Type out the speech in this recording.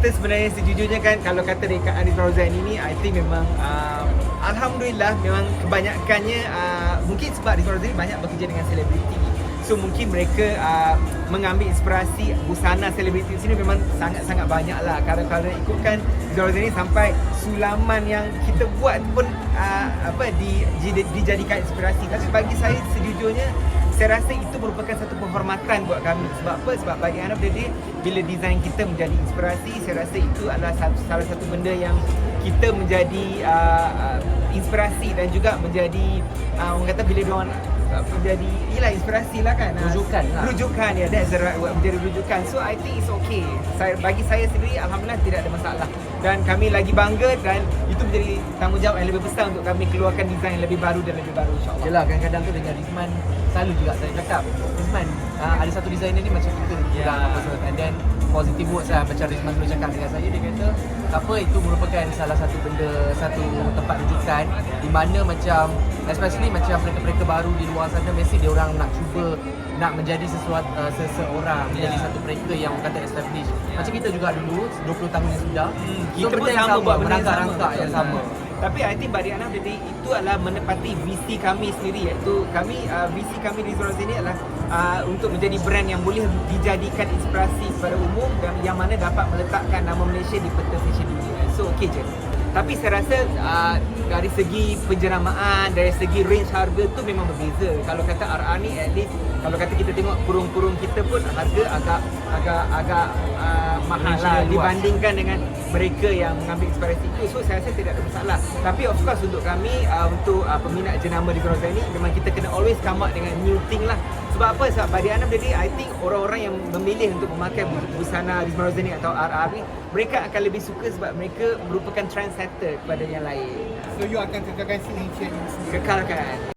kita sebenarnya sejujurnya kan kalau kata dekat Arif Rozan ini I think memang uh, Alhamdulillah memang kebanyakannya uh, mungkin sebab Arif Rozan banyak bekerja dengan selebriti. So mungkin mereka uh, mengambil inspirasi busana selebriti sini memang sangat-sangat banyak lah kalau ikutkan Rozan ini sampai sulaman yang kita buat pun uh, apa di, di, dijadikan inspirasi. Tapi bagi saya sejujurnya saya rasa itu merupakan satu penghormatan buat kami. Sebab apa? Sebab bagi anak dia bila desain kita menjadi inspirasi saya rasa itu adalah satu, salah satu benda yang kita menjadi uh, uh, inspirasi dan juga menjadi uh, orang kata bila dia orang menjadi ialah inspirasi lah kan? Rujukan lah. rujukan ya that's the right word menjadi rujukan. So I think it's okay. Saya bagi saya sendiri alhamdulillah tidak ada masalah. Dan kami lagi bangga dan itu menjadi tanggungjawab yang lebih besar untuk kami keluarkan desain yang lebih baru dan lebih baru insyaAllah. Yelah kadang-kadang tu dengan Rizman Selalu juga saya cakap Rizman uh, ada satu designer ni macam kita Ya. yeah. apa semua And then positive words lah Macam Rizman dulu cakap dengan saya Dia kata apa itu merupakan salah satu benda Satu tempat rujukan Di mana macam Especially macam mereka-mereka baru di luar sana Mesti dia orang nak cuba nak menjadi sesuatu uh, seseorang menjadi Ya. satu mereka yang orang kata establish macam kita juga dulu 20 tahun yang sudah Hmm, so kita pun benda yang sama sama buat benda yang merangkak-rangkak sama. yang sama Tapi I think bagi anak dia itu adalah menepati visi kami sendiri iaitu kami uh, visi kami di Zora sini adalah uh, untuk menjadi brand yang boleh dijadikan inspirasi kepada umum dan yang mana dapat meletakkan nama Malaysia di peta fashion dunia. So okey je. Tapi saya rasa uh, dari segi penjeramaan, dari segi range harga tu memang berbeza. Kalau kata RR ni at least kalau kata kita tengok kurung-kurung kita pun harga agak agak agak uh, mahal lah dibandingkan dengan mereka yang mengambil inspirasi itu so saya rasa tidak ada masalah. Tapi of course untuk kami uh, untuk uh, peminat jenama di Groza ini memang kita kena always come up dengan new thing lah. Sebab apa? Sebab pada Anam jadi I think orang-orang yang memilih untuk memakai bus- busana Rizman Rozani atau RR ni mereka akan lebih suka sebab mereka merupakan trendsetter kepada yang lain. So you akan kekalkan signature ini kekalkan